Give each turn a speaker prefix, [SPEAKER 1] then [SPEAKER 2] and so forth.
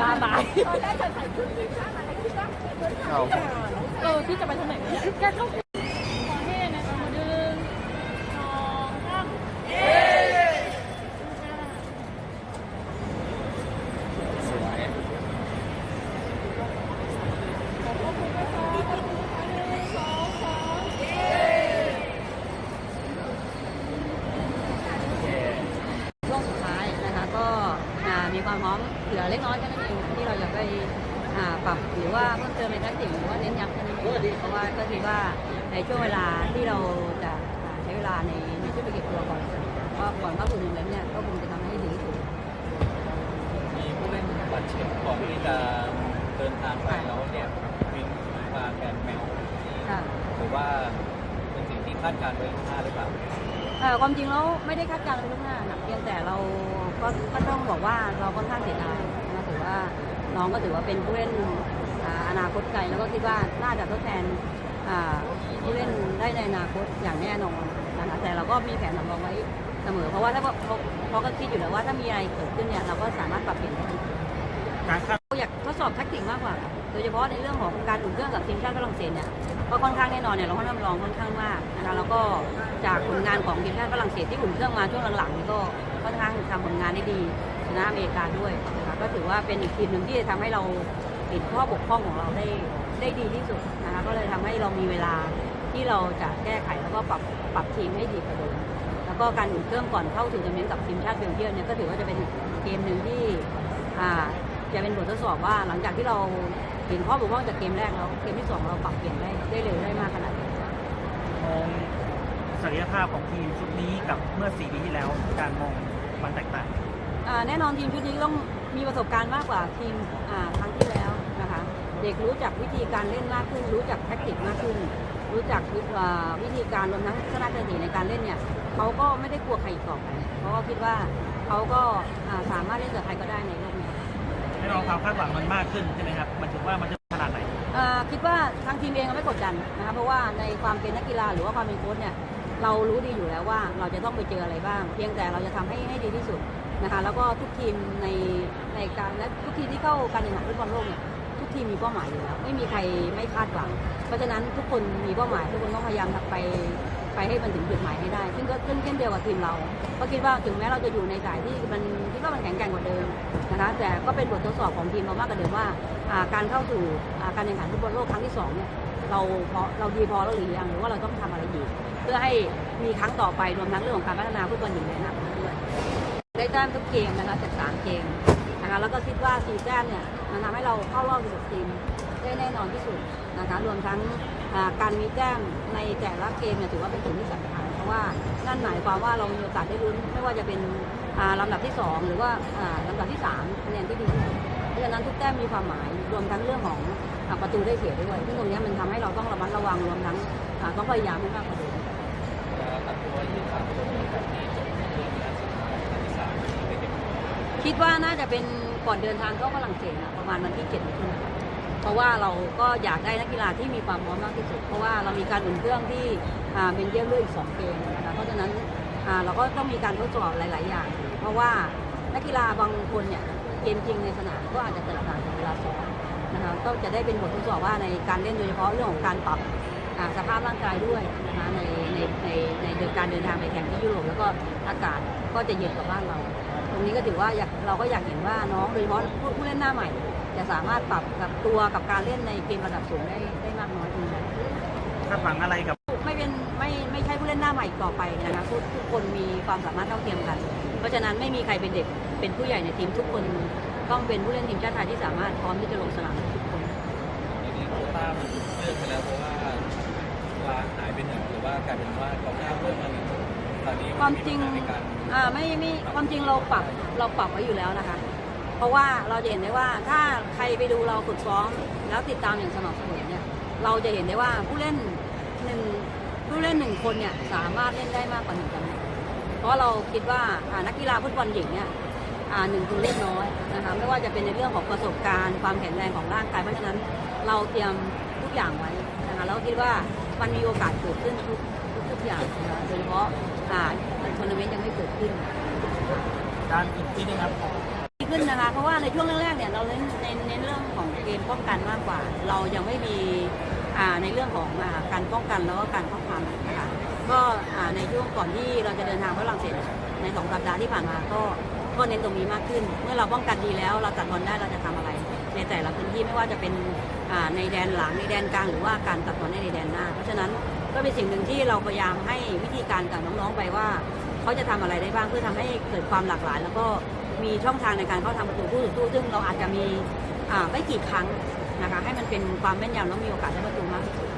[SPEAKER 1] มาบาย
[SPEAKER 2] เอา
[SPEAKER 1] เออที่จะไปทางไหนวะเนี่ยแกเข้าขอเท่นะคะมาดึงสองสามเอ๊
[SPEAKER 2] สวย
[SPEAKER 3] ช่วงสุดท้ายนะคะก็อ่ามีความพร้อม เหลือเล็กน้อยแค่นั้นเองที่เราจะไปอ่าปรับหรือว่าเพิ่มเติมในแท็กติกหรือว่าเน้นย้ำแค่นั้นเองเพราะว่าก็คิดว่าในช่วงเวลาที่เราจะอ่าใช้เวลาในในช่วงไปเก็บตัวก่อนก็ก่อนเข้าสู่หนึ่งแล้วเนี่ยก็คงจะทำให้ดีที่สุด
[SPEAKER 2] มีผู้เล่นบาดเจ็บก่อนที่จะเดินทางไปแล้วเนี่ยวินมาแกนแมว
[SPEAKER 3] ค่ะ
[SPEAKER 2] หรือว่าเป็นสิ่งที่คาดการณ์ไว้ล่วงหน้าหรือเปล่า
[SPEAKER 3] เอ่อความจริงแล้วไม่ได้คาดการณ์ไปล่วงหน้านะเพียงแต่เราก็ก็ต้องบอกว่าเราค่อนข้างเสียดายนะ ถือว่าน้องก็ถือว่าเป็นผู้เล่นอนาคตไกลแล้วก็คิดว่าน่าจะทดแทนผู้เล่นได้ในอนาคตอย่างแน่นอนนะคะแต่เราก็มีแผนสำรองไว้เสมอ เพราะว่าถ้าเพราเพราก็คิดอยู่แล้วว่าถ้ามีอะไรเกิดขึ้นเนี่ยเราก็สามารถปรับเปลี่ยนได้ทันที
[SPEAKER 4] การคาด
[SPEAKER 3] เราอยากทดสอบแท็กติกมากกว่า โดยเฉพาะในเรื่องของการอุ่นเครื่องกับทีมชาติฝรั่งเศสเนี่ยก็ค่อนข้างแน่นอนเนี่ยเราก็นำรองค่อนข้างมากนะคะแล้วก็จากผลงานของทีมชาติฝรั่งเศสที่อุ่นเครื่องมาช่วงหลังๆนี่ก็ ค่อนข้างทำผลงานได้ดีชนะอเมริกาด้วยนะคะก็ถือว่าเป็นอีกทีมหนึ่งที่จะทำให้เราเห็นข้อบกพร่องของเราได้ได้ดีที่สุดนะคะก็เลยทำให้เรามีเวลาที่เราจะแก้ไขแล้วก็ปรับปรับทีมให้ดีกว่าเดิมแล้วก็การอุ่นเครื่องก่อนเข้าสู่ทัวร์นาเมนต์กับทีมชาติเบลเยียมเนี่ยก็ถือว่าจะเป็นเกมหนึ่งที่อ่าจะเป็นบททดสอบว่าหลังจากที่เราเห็นข้อบกพร่องจากเกมแรกแล้วเกมที่สองเราปรับเปลี่ยนได้ได้เร็วได้มากขนาดไหน
[SPEAKER 4] มองศักยภาพของทีมชุดนี้กับเมื่อสี่ปีที่แล้วการมอง มันแตกต่าง
[SPEAKER 3] อ่าแน่นอนทีมชุดนี้ต้องมีประสบการณ์มากกว่าทีมอ่าครั้งที่แล้วนะคะ เด็กรู้จักวิธีการเล่นมากขึ้น รู้จักแท็กติกมากขึ้น รู้จักวิอ่าวิธีการรวมทั้งชนะสถิในการเล่นเนี่ยเขาก็ไม่ได้กลัวใครอีกต่อไปเพราะว่าคิดว่าเขาก็อ่าสามารถเล่นกับใครก็ได้ในโลกนี้
[SPEAKER 4] ให้เราความคาดหวังมันมากขึ้นใช่ไหมครับมันถึงว่ามันจะขนาดไหน
[SPEAKER 3] เอ่อคิดว่าทางทีมเองก็ไม่กดดันนะคะเพราะว่าในความเป็นนักกีฬาหรือว่าความเป็นโค้ชเนี่ย เรารู้ดีอยู่แล้วว่าเราจะต้องไปเจออะไรบ้าง เพียงแต่เราจะทำให้ให้ดีที่สุดนะคะ แล้วก็ทุกทีมในในการและทุกทีมที่เข้าการแข่งขันฟุตบอลโลกเนี่ยทุกทีมมีเป้าหมายอยู่แล้วไม่มีใครไม่คาดหวัง เพราะฉะนั้นทุกคนมีเป้าหมาย ทุกคนต้องพยายามไปไปให้มันถึงจุดหมายให้ได้ ซึ่งก็เช่นเช่นเดียวกับทีมเรา ก็คิดว่าถึงแม้เราจะอยู่ในสายที่มันที่ว่ามันแข็งแกร่งกว่าเดิมนะคะแต่ก็เป็นบททดสอบของทีมเรามากกว่าเดิมว่าการเข้าสู่การแข่งขันฟุตบอลโลกครั้งที่สองเนี่ยเราพอเราดีพอแล้วหรือยังหรือว่าเราต้องทำอะไรอีก เพื่อให้มีครั้งต่อไปรวมทั้งเรื่องของการพัฒนาฟุตบอลหญิงในอนาคตด้วยได้แต้มทุกเกมนะคะจากสามเกมนะคะแล้วก็คิดว่าสี่แต้มเนี่ยมันทำให้เราเข้ารอบ16ทีมได้แน่นอนที่สุดนะคะรวมทั้งการมีแต้มในแต่ละเกมเนี่ยถือว่าเป็นสิ่งที่สำคัญเพราะว่านั่นหมายความว่าเรามีโอกาสได้ลุ้นไม่ว่าจะเป็นลำดับที่ 2 หรือว่าลำดับที่3คะแนนที่ดีที่สุดเพราะฉะนั้นทุกแต้มมีความหมายรวมทั้งเรื่องของประตูได้เสียด้วยซึ่งตรงนี้มันทำให้เราต้องระมัดระวังรวมทั้งต้องพยายามให้มากกว่าเดิม
[SPEAKER 2] คิ
[SPEAKER 3] ดว่าน่าจะเป็นก่อนเดินทางเข้าฝรั่งเศสนะประมาณวันที่7ขึ้นนะเพราะว่าเราก็อยากได้นักกีฬาที่มีความพร้อมมากที่สุด เพราะว่าเรามีการอุ่นเครื่องที่อ่าเบนเยียมด้วยอีก2เกมนะคะเพราะฉะนั้นเราก็ต้องมีการทดสอบหลาย ๆ อย่าง เพราะว่านักกีฬาบางคนเนี่ยเกมจริงในสนามก็อาจจะแตกต่างจากเวลาซ้อมนะคะก็จะได้เป็นบททดสอบว่าในการเล่นโดยเฉพาะเรื่องของการปรับสภาพร่างกายด้วยนะคะในในในในในการเดินทางไปแข่งที่ยุโรปแล้วก็อากาศก็จะเย็นกว่าบ้านเรา ตรงนี้ก็ถือว่าอยากเราก็อยากเห็นว่าน้องโดยเฉพาะผู้ผู้เล่นหน้าใหม่ จะสามารถปรับกับตัวกับการเล่นในเกมระดับสูงได้ได้มากน้อยเพียงใด
[SPEAKER 4] คาดหวังอะไรกับ
[SPEAKER 3] ไม่เป็นไม่ไม่ใช่ผู้เล่นหน้าใหม่ต่อไปนะคะทุกทุกคนมีความสามารถเท่าเทียมกัน เพราะฉะนั้นไม่มีใครเป็นเด็กเป็นผู้ใหญ่ในทีมทุกคนต้องเป็นผู้เล่นทีมชาติไทยที่สามารถพร้อมที่จะลงสนามทุกคน
[SPEAKER 2] ในนี้โควต้ามันเลิกไปแล้วเพราะว่าายเป็นว่ากองหน้าเพิ่มมาหนึ่งตอนนี้
[SPEAKER 3] ความจริง
[SPEAKER 2] ในการ
[SPEAKER 3] อ่าไม่ไม่ความจริงเราปรับเราปรับไว้อยู่แล้วนะคะ เพราะว่าเราจะเห็นได้ว่าถ้าใครไปดูเราฝึกซ้อม แล้วติดตามอย่างสม่ำเสมอเนี่ยเราจะเห็นได้ว่าผู้เล่นหนึ่งผู้เล่นหนึ่งคนเนี่ยสามารถเล่นได้มากกว่าหนึ่งตำแหน่งเพราะเราคิดว่าอ่านักกีฬาฟุตบอลหญิงเนี่ยอ่าหนึ่งตัวเล็กน้อยนะคะไม่ว่าจะเป็นในเรื่องของประสบการณ์ ความแข็งแรงของร่างกายเพราะฉะนั้นเราเตรียมทุกอย่างไว้นะคะแล้วคิดว่ามันมีโอกาสเกิดขึ้นทุก อย่างนะคะโดยเฉพาะอ่าทัวร์นาเมนต์ยังไม่เกิดขึ้น
[SPEAKER 4] ด้านอีกที่นึงครับ
[SPEAKER 3] ดีขึ้นนะคะ เพราะว่าในช่วงแรกๆเนี่ยเราเน้นเน้นเน้นเรื่องของเกมป้องกันมากกว่า เรายังไม่มีอ่าในเรื่องของอ่าการป้องกันแล้วก็การเข้าความนะคะก็อ่าในช่วงก่อนที่เราจะเดินทางไปฝรั่งเศสในสองสัปดาห์ที่ผ่านมาก็ ก็เน้นตรงนี้มากขึ้น เมื่อเราป้องกันดีแล้วเราตัดบอลได้เราจะทำอะไร ในแต่ละพื้นที่ไม่ว่าจะเป็นในแดนหลังในแดนกลางหรือว่าการตัดบอลในแดนหน้า เพราะฉะนั้นก็เป็นสิ่งหนึ่งที่เราพยายามให้วิธีการกับน้องๆไปว่า เขาจะทำอะไรได้บ้างเพื่อทำให้เกิดความหลากหลาย แล้วก็มีช่องทางในการเข้าทำประตูคู่ต่อสู้ซึ่งเราอาจจะมีไม่กี่ครั้งนะคะให้มันเป็นความแม่นยำแล้วมีโอกาสได้ประตูมากที่สุด